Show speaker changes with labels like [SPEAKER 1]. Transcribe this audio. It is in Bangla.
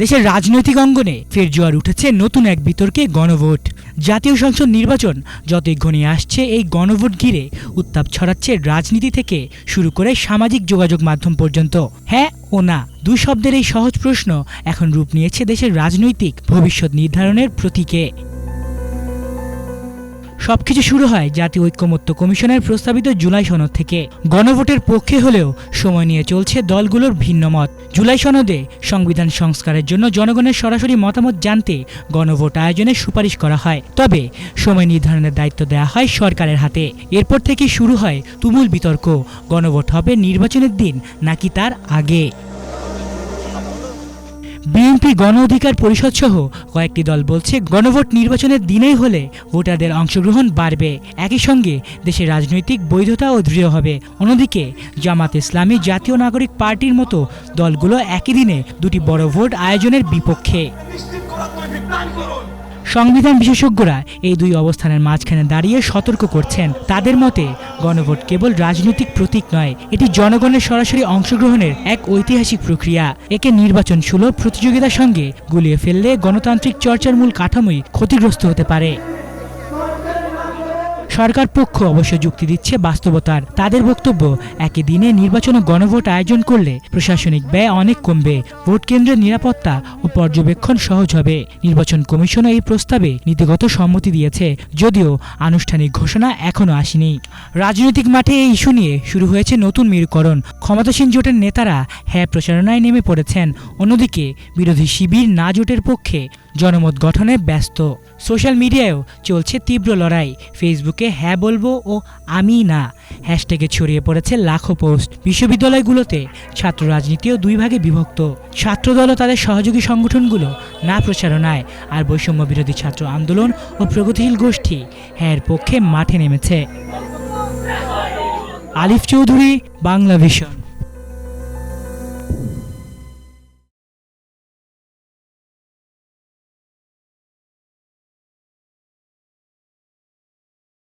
[SPEAKER 1] দেশের রাজনৈতিক অঙ্গনে ফের জোয়ার উঠেছে নতুন এক বিতর্কে গণভোট। জাতীয় সংসদ নির্বাচন যতই ঘনিয়ে আসছে, এই গণভোট ঘিরে উত্তাপ ছড়াচ্ছে রাজনীতি থেকে শুরু করে সামাজিক যোগাযোগ মাধ্যম পর্যন্ত। হ্যাঁ ও না, দুই শব্দের এই সহজ প্রশ্ন এখন রূপ নিয়েছে দেশের রাজনৈতিক ভবিষ্যৎ নির্ধারণের প্রতীকে। সবকিছু শুরু হয় জাতীয় ঐক্যমত্য কমিশনের প্রস্তাবিত জুলাই সনদ থেকে। গণভোটের পক্ষে হলেও সময় নিয়ে চলছে দলগুলোর ভিন্ন মত। জুলাই সনদে সংবিধান সংস্কারের জন্য জনগণের সরাসরি মতামত জানতে গণভোট আয়োজনের সুপারিশ করা হয়। তবে সময় নির্ধারণের দায়িত্ব দেওয়া হয় সরকারের হাতে। এরপর থেকে শুরু হয় তুমুল বিতর্ক। গণভোট হবে নির্বাচনের দিন নাকি তার আগে? বিএনপি গণ অধিকার পরিষদ সহ কয়েকটি দল বলছে গণভোট নির্বাচনের দিনেই হলে ভোটারদের অংশগ্রহণ বাড়বে। একই সঙ্গে দেশের রাজনৈতিক বৈধতাও দৃঢ় হবে। অন্যদিকে জামাত ইসলামী জাতীয় নাগরিক পার্টির মতো দলগুলো একই দিনে দুটি বড় ভোট আয়োজনের বিপক্ষে। সংবিধান বিশেষজ্ঞরা এই দুই অবস্থানের মাঝখানে দাঁড়িয়ে সতর্ক করছেন। তাদের মতে, গণভোট কেবল রাজনৈতিক প্রতীক নয়, এটি জনগণের সরাসরি অংশগ্রহণের এক ঐতিহাসিক প্রক্রিয়া। একে নির্বাচন সুলভ প্রতিযোগিতার সঙ্গে গুলিয়ে ফেললে গণতান্ত্রিক চর্চার মূল কাঠামোই ক্ষতিগ্রস্ত হতে পারে। সরকার পক্ষ অবশ্য যুক্তি দিচ্ছে বাস্তবতার। তাদের বক্তব্য, একই দিনে নির্বাচন ও গণভোট আয়োজন করলে প্রশাসনিক ব্যয় অনেক কমবে, ভোট কেন্দ্রের নিরাপত্তা ও পর্যবেক্ষণ সহজ হবে। নির্বাচন কমিশনও এই প্রস্তাবে নীতিগত সম্মতি দিয়েছে, যদিও আনুষ্ঠানিক ঘোষণা এখনও আসেনি। রাজনৈতিক মাঠে এই ইস্যু নিয়ে শুরু হয়েছে নতুন মেরুকরণ। ক্ষমতাসীন জোটের নেতারা হ্যাঁ প্রচারণায় নেমে পড়েছেন, অন্যদিকে বিরোধী শিবির না জোটের পক্ষে জনমত গঠনে ব্যস্ত। সোশ্যাল মিডিয়ায়ও চলছে তীব্র লড়াই। ফেসবুকে হ্যাঁ বলব ও আমি না। হ্যাশট্যাগে ছড়িয়ে পড়েছে লাখো পোস্ট বিশ্ববিদ্যালয়গুলোতে ছাত্র রাজনীতিও দুই ভাগে বিভক্ত। ছাত্রদল ও তাদের সহযোগী সংগঠনগুলো না প্রচারণায়। আর বৈষম্য বিরোধী ছাত্র আন্দোলন ও প্রগতিশীল গোষ্ঠী হ্যাঁ পক্ষে মাঠে নেমেছে। আলিফ চৌধুরী বাংলা ভিশন